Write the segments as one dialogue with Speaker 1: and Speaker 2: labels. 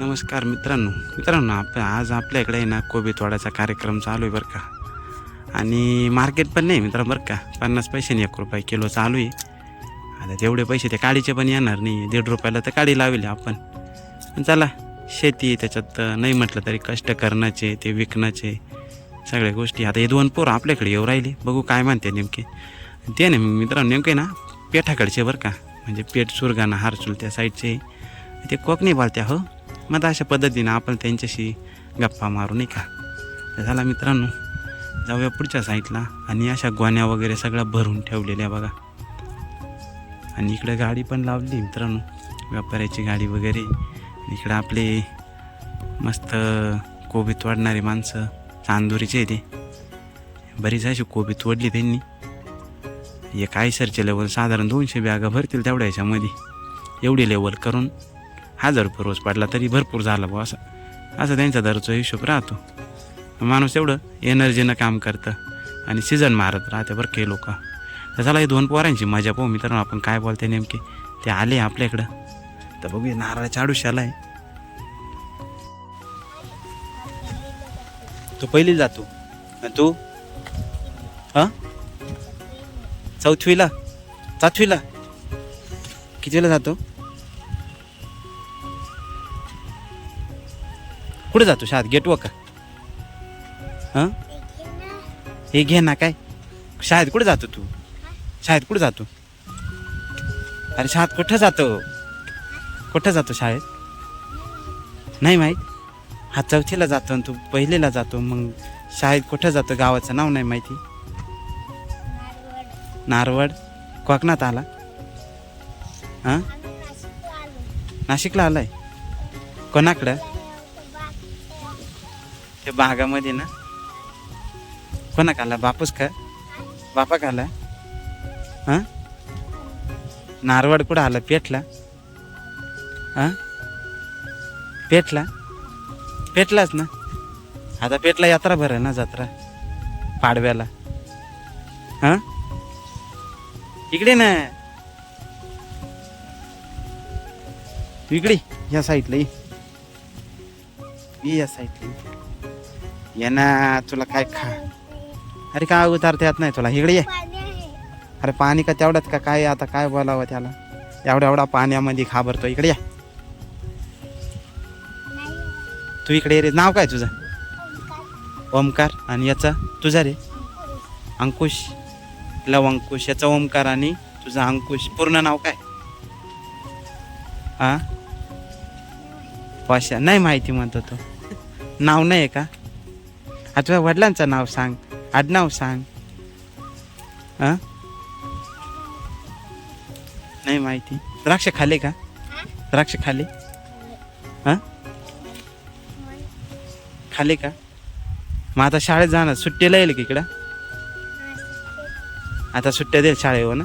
Speaker 1: नमस्कार मित्रांनो. मित्रांनो आप आज आपल्याकडे आहे ना कोबी तोडायचा कार्यक्रम चालू आहे बरं का. आणि मार्केट पण नाही मित्रांनो बरं का. पन्नास पैशाने एक रुपये किलो चालू आहे. आता तेवढे पैसे ते काडीचे पण येणार नाही. दीड रुपयाला तर काडी लावली आपण. पण चला शेती त्याच्यात नाही म्हटलं तरी कष्ट करण्याचे ते विकण्याचे सगळ्या गोष्टी. आता हे दोन पोरं आपल्याकडे येऊ राहिले. बघू काय म्हणते नेमके. ते नाही मित्रांनो नेमके ना पेठाकडचे बरं का. म्हणजे पेठ सुरगाणा हारचूल त्या साईडचे ते कोकणी बोलत्या हो. मग आता अशा पद्धतीनं आपण त्यांच्याशी गप्पा मारू नाही का? तर झाला मित्रांनो जाऊया पुढच्या साईडला आणि अशा गोण्या वगैरे सगळ्या भरून ठेवलेल्या बघा. आणि इकडे गाडी पण लावली मित्रांनो व्यापाऱ्याची गाडी वगैरे. इकडं आपले मस्त कोबी तोडणारी माणसं चांदुरीचे ते. बरीच अशी कोबी तोडली त्यांनी. हे काय सरचे लेवल साधारण दोनशे बॅगा भरतील तेवढ्या याच्यामध्ये. एवढी लेवल करून हजार रुपये रोज पडला तरी भरपूर झाला बुवा असं. असं त्यांचा दरचा हिशोब राहतो. माणूस एवढं एनर्जीनं काम करतं आणि सीझन मारत राहते बरं काही लोक. तर चला हे दोन पोरांची मजा पाहू मित्रांनो आपण काय बोलते नेमके. ते आले आपल्याकडं. तर बघूया नारळाच्या आडुशाला आहे तो पहिली जातो आणि तू? हां? चौथवीला? सातवीला? कितीला जातो? कुठे जातो शाळेत? गेट का? हां? हे घे ना काय. शाळेत कुठे जातो तू? शाळेत कुठे जातो? अरे शाळेत कुठं जातो? कुठं जातो शाळेत? नाही माहीत. हा चौथीला जातो आणि तू पहिलेला जातो. मग शाळेत कुठं जातो? गावाचं नाव नाही माहिती. नारवड. कोकणात आला. हां? नाशिकला आलाय. कोणाकडं? त्या बागामध्ये ना. कोणा आला बापूस का बापा खाला हां? नारवाड कुठं आला? पेटला. हां? पेटला. पेटलाच ना. आता पेटला यात्रा भर ना जत्रा. पाडव्याला. हां? इकडे ना. इकडे. या साईडला ये. या साईडला ये. ना तुला काय खा? अरे काय उतारता येत नाही तुला? इकडे ये. अरे पाणी का तेवढ्यात का? काय आता काय बोलावं त्याला? एवढ्या एवढा पाण्यामध्ये घाबरतो. इकडे या. तू इकडे रे. नाव काय तुझं? ओमकार. आणि याचा? तुझा रे? अंकुश. लव अंकुश. याचा ओमकार आणि तुझा अंकुश. पूर्ण नाव काय? हा पाशा नाही माहिती म्हणतो तो. नाव नाही आहे का? हा वडिलांचं नाव सांग. आडनाव सांग. हां? नाही माहिती. द्राक्ष खाले का? द्राक्ष खाले हा? खाले का? मग आता शाळेत जाणार. सुट्टीला येईल का इकडं? आता सुट्ट्या देईल शाळेवर ना?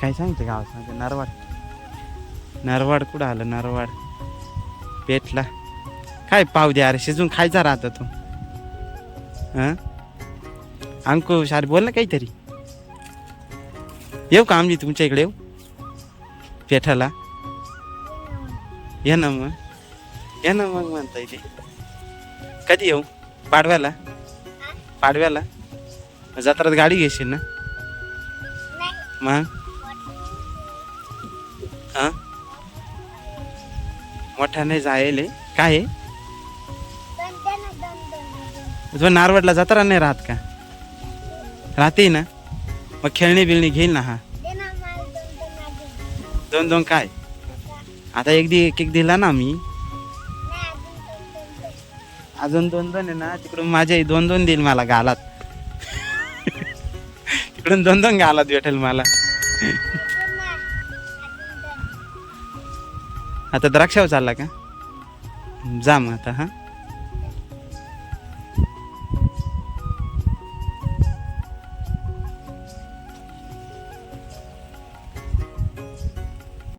Speaker 1: काय सांगते गाव सांगते? नरवाड. नरवाड कुठं आलं? नरवाड. पेटला काय पाव द्या अरे शिजून खायचा राहता तो. हां? अंकुश अरे बोल ना काहीतरी. येऊ का आमची तुमच्या इकडे येऊ? पेठाला. ये ना मग. ये ना मग म्हणता येते कधी येऊ? पाडव्याला? पाडव्याला? जत्रात गाडी घेशील ना? मग? हा? मोठ्याने नाही जायले. काय आहे तुझं नारवडला जत्रा नाही राहत का? राहते ना? मग खेळणी बिळणी घेईल ना हा? दोन दोन काय? आता एक दि एक एक दिला ना मी. अजून दोन दोन आहे ना? तिकडून माझ्या दोन दोन देईल मला गालात. तिकडून दोन दोन गालात भेटेल मला. आता द्राक्षावर चालला का? जा मग आता हा?